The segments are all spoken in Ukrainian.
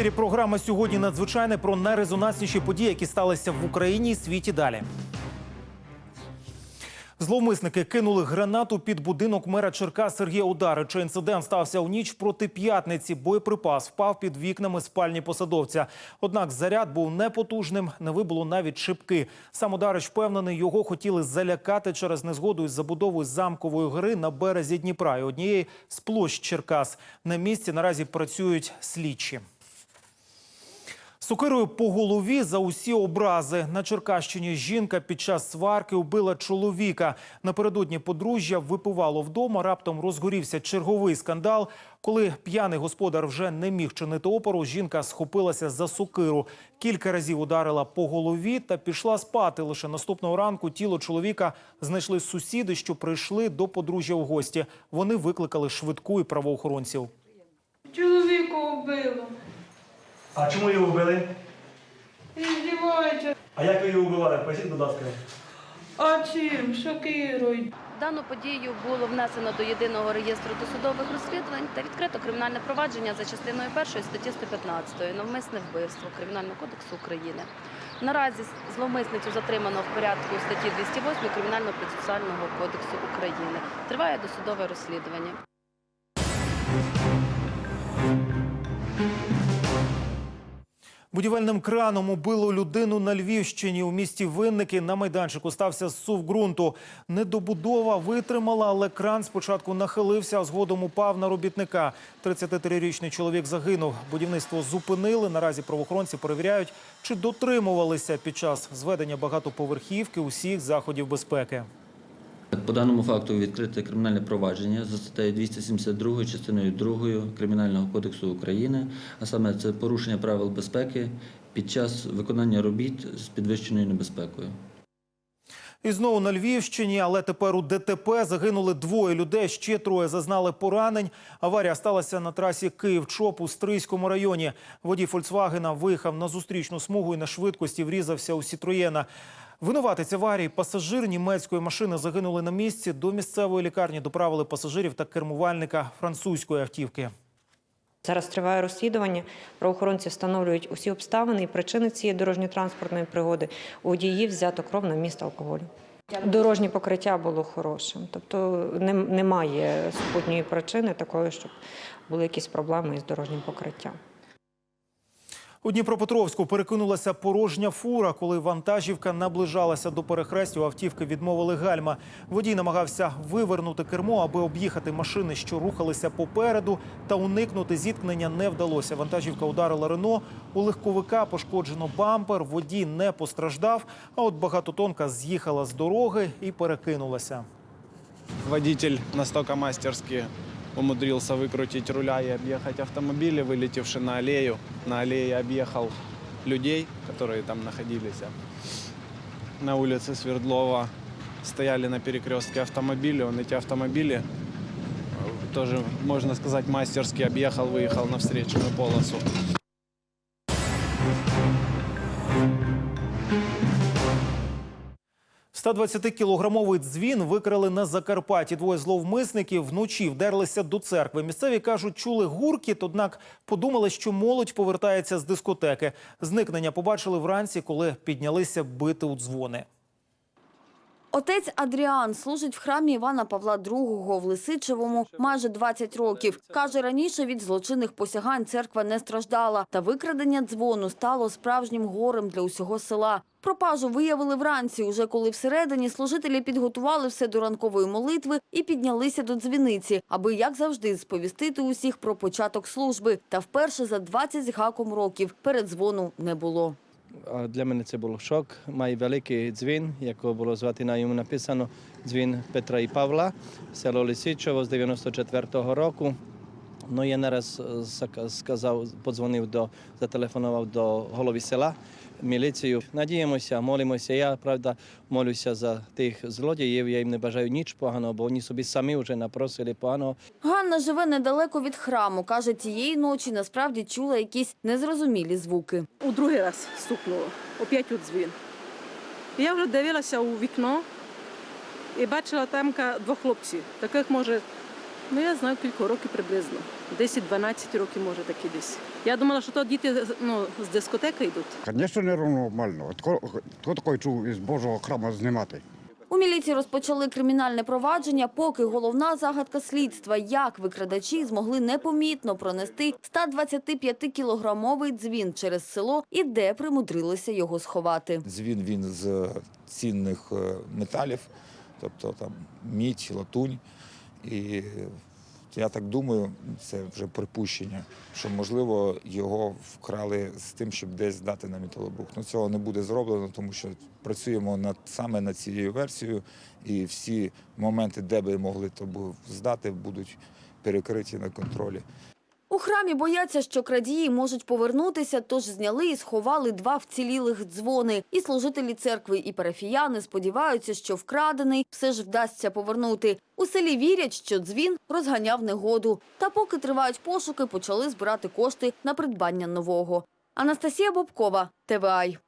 ефірі програма сьогодні надзвичайне про найрезонансніші події, які сталися в Україні і світі далі. Зловмисники кинули гранату під будинок мера Черкас Сергія Ударича. Інцидент стався у ніч проти п'ятниці. Боєприпас впав під вікнами спальні посадовця. Однак заряд був непотужним, не вибуло навіть шибки. Сам Ударич впевнений, його хотіли залякати через незгоду із забудовою замкової гори на березі Дніпра і однієї з площ Черкас. На місці наразі працюють слідчі. Сокирою по голові за усі образи. На Черкащині жінка під час сварки вбила чоловіка. Напередодні подружжя випивало вдома. Раптом розгорівся черговий скандал. Коли п'яний господар вже не міг чинити опору, жінка схопилася за сокиру. Кілька разів ударила по голові та пішла спати. Лише наступного ранку тіло чоловіка знайшли сусіди, що прийшли до подружжя в гості. Вони викликали швидку і правоохоронців. Чоловіка вбило. А чому її вбили? А як ви її вбивали? Поясніть, будь ласка. А чим? Шокирують. Дану подію було внесено до єдиного реєстру досудових розслідувань та відкрито кримінальне провадження за частиною першої статті 115 навмисне вбивство Кримінального кодексу України. Наразі зловмисницю затримано в порядку статті 208 Кримінального процесуального кодексу України. Триває досудове розслідування. Будівельним краном убило людину на Львівщині. У місті Винники на майданчику стався зсув ґрунту. Недобудова витримала, але кран спочатку нахилився, а згодом упав на робітника. 33-річний чоловік загинув. Будівництво зупинили. Наразі правоохоронці перевіряють, чи дотримувалися під час зведення багатоповерхівки усіх заходів безпеки. По даному факту відкрите кримінальне провадження за статтею 272 частиною 2 Кримінального кодексу України, а саме це порушення правил безпеки під час виконання робіт з підвищеною небезпекою. І знову на Львівщині, але тепер у ДТП загинули двоє людей. Ще троє зазнали поранень. Аварія сталася на трасі Київ-Чоп у Стрийському районі. Водій Фольксвагена виїхав на зустрічну смугу і на швидкості врізався у Сітроєна. Винуватець аварії пасажир німецької машини загинули на місці. До місцевої лікарні доправили пасажирів та кермувальника французької автівки. Зараз триває розслідування. Правоохоронці встановлюють усі обставини і причини цієї дорожньо-транспортної пригоди. У водіїв взято кров на міст алкоголю. Дорожнє покриття було хорошим, тобто немає супутньої причини такої, щоб були якісь проблеми із дорожнім покриттям. У Дніпропетровську перекинулася порожня фура. Коли вантажівка наближалася до перехрестю, автівки відмовили гальма. Водій намагався вивернути кермо, аби об'їхати машини, що рухалися попереду, та уникнути зіткнення не вдалося. Вантажівка ударила Рено. У легковика пошкоджено бампер. Водій не постраждав. А от багатотонка з'їхала з дороги і перекинулася. Водитель настолько мастерски умудрился выкрутить руля и объехать автомобили, вылетевший на аллею. На аллее объехал людей, которые там находились. На улице Свердлова стояли на перекрестке автомобили. Он эти автомобили э, тоже, можно сказать, мастерски объехал, выехал на встречную полосу. – 120-кілограмовий дзвін викрали на Закарпатті. Двоє зловмисників вночі вдерлися до церкви. Місцеві кажуть, чули гуркіт, однак подумали, що молодь повертається з дискотеки. Зникнення побачили вранці, коли піднялися бити у дзвони. Отець Адріан служить в храмі Івана Павла II в Лисичевому майже 20 років. Каже, раніше від злочинних посягань церква не страждала, та викрадення дзвону стало справжнім горем для усього села. Пропажу виявили вранці, уже коли всередині служителі підготували все до ранкової молитви і піднялися до дзвіниці, аби, як завжди, сповістити усіх про початок служби. Та вперше за 20 з гаком років передзвону не було. Для мене це був шок. Має великий дзвін, якого було звати на йому написано дзвін Петра і Павла, село Лисичево з 94-го року. Ну, я нараз е, сказав, подзвонив до, зателефонував до голови села, міліцію. Надіємося, молимося. Я, правда, молюся за тих злодіїв. Я їм не бажаю ніч поганого, бо вони собі самі вже напросили поганого. Ганна живе недалеко від храму. Каже, тієї ночі насправді чула якісь незрозумілі звуки. У другий раз стукнуло, опять у дзвін. Я вже дивилася у вікно і бачила там двох хлопців. Таких може, ну я знаю кілька років приблизно. 10-12 років може такі десь. Я думала, що то діти ну, з дискотеки йдуть. Звісно, нормально. Хто, такий чув із Божого храму знімати? У міліції розпочали кримінальне провадження, поки головна загадка слідства, як викрадачі змогли непомітно пронести 125-кілограмовий дзвін через село і де примудрилися його сховати. Дзвін він з цінних е, металів, тобто там мідь, латунь. І я так думаю, це вже припущення, що можливо його вкрали з тим, щоб десь здати на металобрухт. Ну цього не буде зроблено, тому що працюємо над саме над цією версією, і всі моменти, де би могли то здати, будуть перекриті на контролі. Храмі бояться, що крадії можуть повернутися, тож зняли і сховали два вцілілих дзвони. І служителі церкви, і парафіяни сподіваються, що вкрадений все ж вдасться повернути. У селі вірять, що дзвін розганяв негоду. Та поки тривають пошуки, почали збирати кошти на придбання нового. Анастасія Бобкова, ТВАЙ.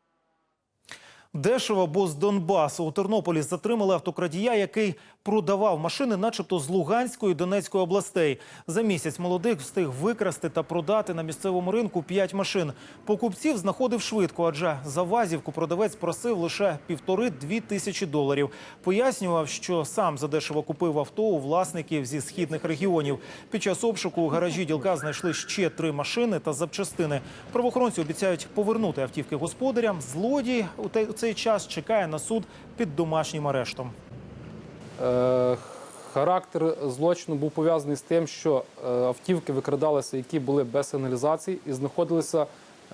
Дешево, бо з Донбасу. У Тернополі затримали автокрадія, який продавав машини начебто з Луганської і Донецької областей. За місяць молодик встиг викрасти та продати на місцевому ринку 5 машин. Покупців знаходив швидко, адже за вазівку продавець просив лише півтори-дві тисячі доларів. Пояснював, що сам задешево купив авто у власників зі східних регіонів. Під час обшуку у гаражі ділка знайшли ще три машини та запчастини. Правоохоронці обіцяють повернути автівки господарям. Злодій у цей час чекає на суд під домашнім арештом. Е, Характер злочину був пов'язаний з тим, що е, автівки викрадалися, які були без сигналізації, і знаходилися е,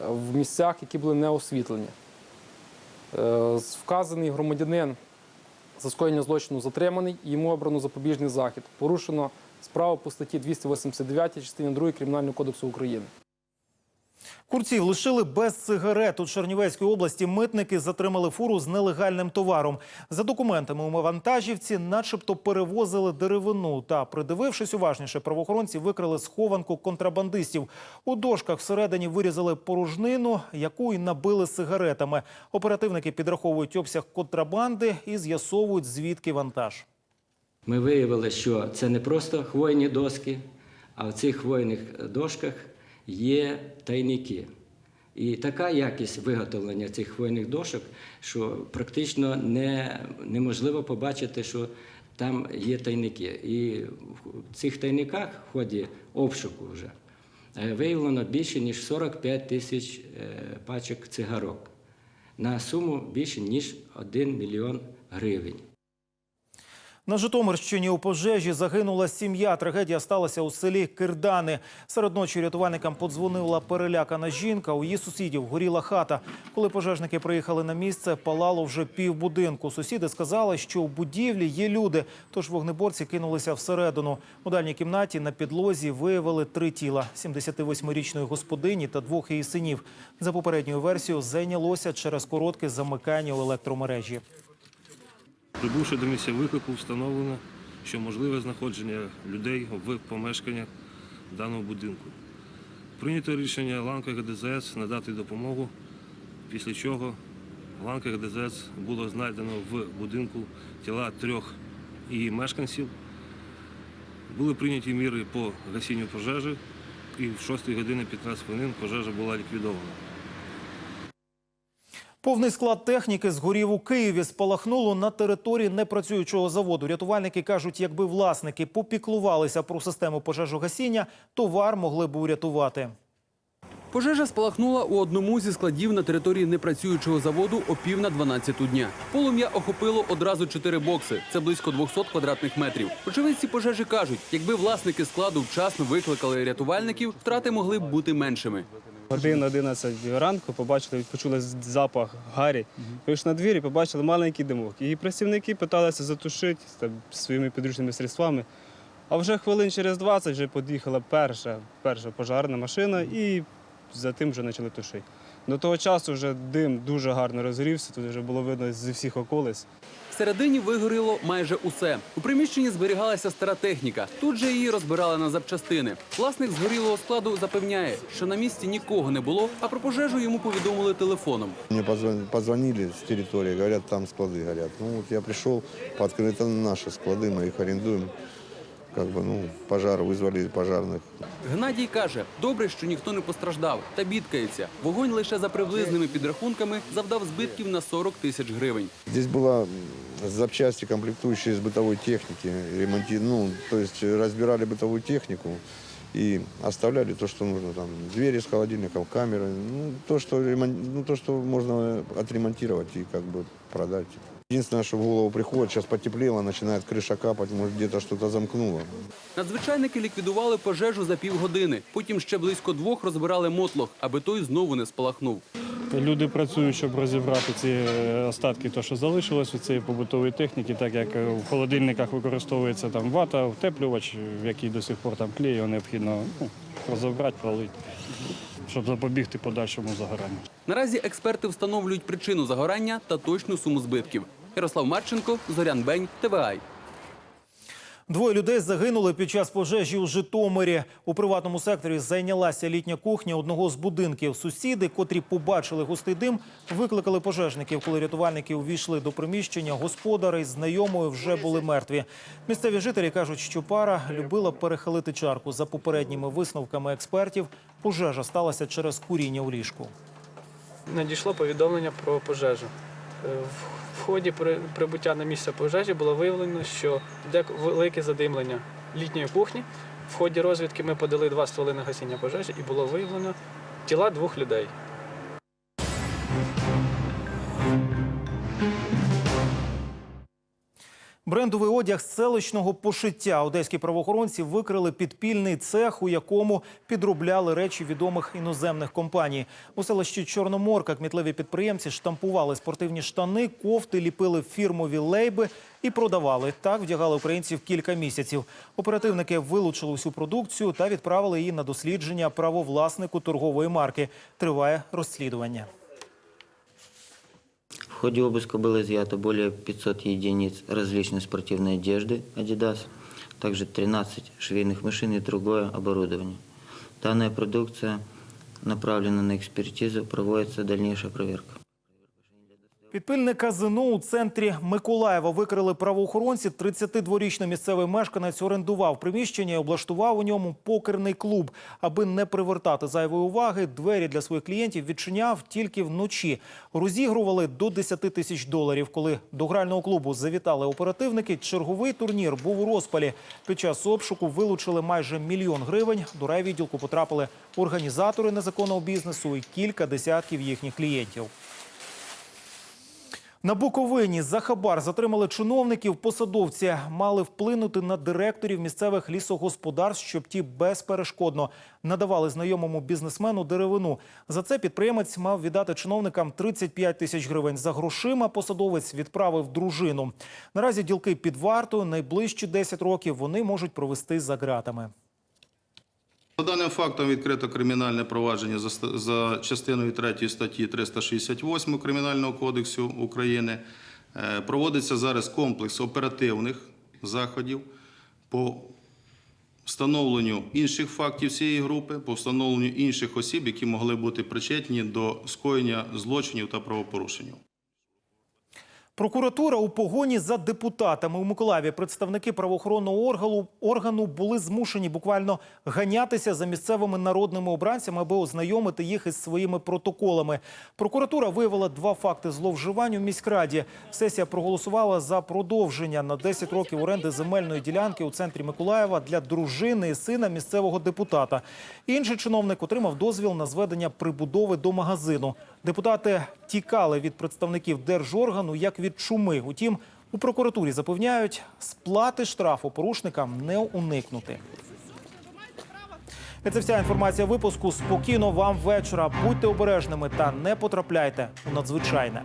в місцях, які були не освітлені. Вказаний громадянин за скоєння злочину затриманий, йому обрано запобіжний захід. Порушено справу по статті 289 частині 2 Кримінального кодексу України. Курців лишили без сигарет. У Чернівецькій області митники затримали фуру з нелегальним товаром. За документами у вантажівці начебто перевозили деревину. Та, придивившись уважніше, правоохоронці викрили схованку контрабандистів. У дошках всередині вирізали порожнину, яку й набили сигаретами. Оперативники підраховують обсяг контрабанди і з'ясовують, звідки вантаж. Ми виявили, що це не просто хвойні доски, а в цих хвойних дошках є тайники. І така якість виготовлення цих хвойних дошок, що практично не, неможливо побачити, що там є тайники. І в цих тайниках в ході обшуку вже е, виявлено більше ніж 45 тисяч е, пачок цигарок на суму більше ніж 1 мільйон гривень. На Житомирщині у пожежі загинула сім'я. Трагедія сталася у селі Кирдани. Серед ночі рятувальникам подзвонила перелякана жінка. У її сусідів горіла хата. Коли пожежники приїхали на місце, палало вже півбудинку. Сусіди сказали, що у будівлі є люди, тож вогнеборці кинулися всередину. У дальній кімнаті на підлозі виявили три тіла – 78-річної господині та двох її синів. За попередньою версією, зайнялося через коротке замикання у електромережі. Прибувши до місця виклику, встановлено, що можливе знаходження людей в помешканнях даного будинку. Прийнято рішення ланка ГДЗС надати допомогу, після чого в ланках ГДЗС було знайдено в будинку тіла трьох її мешканців. Були прийняті міри по гасінню пожежі, і в 6 години 15 хвилин пожежа була ліквідована. Повний склад техніки згорів у Києві. Спалахнуло на території непрацюючого заводу. Рятувальники кажуть, якби власники попіклувалися про систему пожежогасіння, товар могли б урятувати. Пожежа спалахнула у одному зі складів на території непрацюючого заводу о пів на 12 дня. Полум'я охопило одразу чотири бокси. Це близько 200 квадратних метрів. Очевидці пожежі кажуть, якби власники складу вчасно викликали рятувальників, втрати могли б бути меншими. Годин 11 ранку побачили, почули запах гарі. Вийшли на двір і побачили маленький димок. І працівники питалися затушити там, своїми підручними средствами. А вже хвилин через 20 вже під'їхала перша, перша пожарна машина і за тим вже почали тушити. До того часу вже дим дуже гарно розгорівся, тут вже було видно зі всіх околиць. Всередині вигоріло майже усе. У приміщенні зберігалася стара техніка. Тут же її розбирали на запчастини. Власник згорілого складу запевняє, що на місці нікого не було, а про пожежу йому повідомили телефоном. Мне позвонили, позвонили с территории, говорят, там склады горят. Ну вот я пришел, открыты наши склады, мы их арендуем. как бы, ну, пожар, вызвали пожарных. Геннадій каже, добре, що ніхто не постраждав, та бідкається. Вогонь лише за приблизними підрахунками завдав збитків на 40 тисяч гривень. Здесь была м, запчасти, комплектующие из бытовой техники, ремонти... ну, то есть разбирали бытовую технику и оставляли то, что нужно, там, двери с холодильником, камеры, ну, то, что, ремон... ну, то, что можно отремонтировать и как бы продать. Единственное, что в голову приходит, сейчас потеплело, начинает крыша капать, может где-то что-то замкнуло. Надзвичайники ліквідували пожежу за півгодини. Потім ще близько двох розбирали мотлох, аби той знову не спалахнув. Люди працюють, щоб розібрати ці е, остатки, то, що залишилось від цієї побутової техніки, так як е, в холодильниках використовується там вата, утеплювач, в який до сих пор там клей, його необхідно ну, розібрати, пролити, щоб запобігти подальшому загоранню. Наразі експерти встановлюють причину загорання та точну суму збитків. Ярослав Марченко, Зорян Бень, ТВАЙ. Двоє людей загинули під час пожежі у Житомирі. У приватному секторі зайнялася літня кухня одного з будинків. Сусіди, котрі побачили густий дим, викликали пожежників. Коли рятувальники увійшли до приміщення, господари з знайомою вже були мертві. Місцеві жителі кажуть, що пара любила перехилити чарку. За попередніми висновками експертів, пожежа сталася через куріння у ліжку. надійшло повідомлення про пожежу. Ході прибуття на місце пожежі було виявлено, що йде велике задимлення літньої кухні. В ході розвідки ми подали два стволи на гасіння пожежі і було виявлено тіла двох людей. Брендовий одяг з селищного пошиття. Одеські правоохоронці викрили підпільний цех, у якому підробляли речі відомих іноземних компаній. У селищі Чорноморка кмітливі підприємці штампували спортивні штани, кофти, ліпили фірмові лейби і продавали. Так вдягали українців кілька місяців. Оперативники вилучили усю продукцію та відправили її на дослідження правовласнику торгової марки. Триває розслідування. В ходе обыска было изъято более 500 единиц различной спортивной одежды «Адидас», также 13 швейных машин и другое оборудование. Данная продукция направлена на экспертизу, проводится дальнейшая проверка. Підпильне казино у центрі Миколаєва викрили правоохоронці. 32-річний місцевий мешканець орендував приміщення і облаштував у ньому покерний клуб. Аби не привертати зайвої уваги, двері для своїх клієнтів відчиняв тільки вночі. Розігрували до 10 тисяч доларів. Коли до грального клубу завітали оперативники, черговий турнір був у розпалі. Під час обшуку вилучили майже мільйон гривень. До райвідділку потрапили організатори незаконного бізнесу і кілька десятків їхніх клієнтів. На Буковині за хабар затримали чиновників. Посадовці мали вплинути на директорів місцевих лісогосподарств, щоб ті безперешкодно надавали знайомому бізнесмену деревину. За це підприємець мав віддати чиновникам 35 тисяч гривень. За грошима посадовець відправив дружину. Наразі ділки під вартою. Найближчі 10 років вони можуть провести за ґратами. За даним фактом відкрито кримінальне провадження за, частиною 3 статті 368 Кримінального кодексу України. Е, Проводиться зараз комплекс оперативних заходів по встановленню інших фактів цієї групи, по встановленню інших осіб, які могли бути причетні до скоєння злочинів та правопорушень. Прокуратура у погоні за депутатами у Миколаєві. Представники правоохоронного органу, органу були змушені буквально ганятися за місцевими народними обранцями, аби ознайомити їх із своїми протоколами. Прокуратура виявила два факти зловживань у міськраді. Сесія проголосувала за продовження на 10 років оренди земельної ділянки у центрі Миколаєва для дружини і сина місцевого депутата. Інший чиновник отримав дозвіл на зведення прибудови до магазину. Депутати тікали від представників держоргану як від чуми. Утім, у прокуратурі запевняють, сплати штрафу порушникам не уникнути. Це вся інформація випуску. Спокійно вам вечора. Будьте обережними та не потрапляйте у надзвичайне.